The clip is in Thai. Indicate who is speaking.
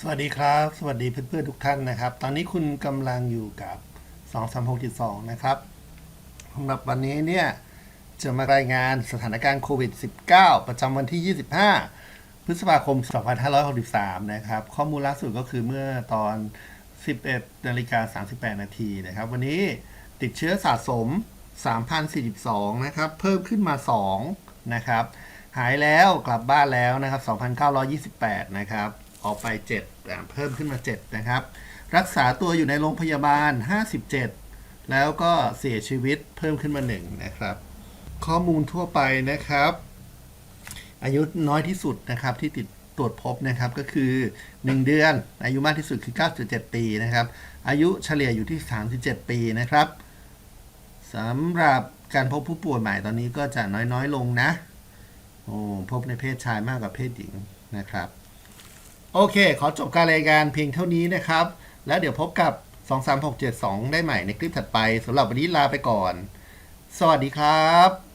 Speaker 1: สวัสดีครับ สวัสดีเพื่อนๆทุกท่านนะครับ ตอนนี้คุณกำลังอยู่กับ 236.2 นะครับสำหรับวันนี้เนี่ยจะมารายงานสถานการณ์โควิด -19 ประจำวันที่ 25 พฤษภาคม 2563 นะครับ ข้อมูลล่าสุดก็คือเมื่อตอน 11นาฬิกา38 นาทีนะครับ วันนี้ติดเชื้อสะสม 3,042 นะครับ เพิ่มขึ้นมา 2 นะครับ หายแล้วกลับบ้านแล้วนะครับ 2,928 นะครับ ออกไป7เพิ่มขึ้นมา7นะครับ รักษาตัวอยู่ในโรงพยาบาล 57 แล้วก็เสียชีวิตเพิ่มขึ้นมา1นะครับ ข้อมูลทั่วไปนะครับ อายุน้อยที่สุดนะครับที่ติดตรวจพบนะครับก็คือ 1 เดือน อายุมากที่สุดคือ 9.7 ปีนะครับ อายุเฉลี่ยอยู่ที่ 37 ปีนะครับสำหรับการพบผู้ป่วยใหม่ตอนนี้ก็จะน้อยๆลงนะ โอ้พบในเพศชายมากกว่าเพศหญิงนะครับ โอเค ขอจบการรายงานเพียงเท่านี้นะครับ แล้วเดี๋ยวพบกับ 23672 ได้ใหม่ในคลิปถัดไปสำหรับวันนี้ลาไปก่อน สวัสดีครับ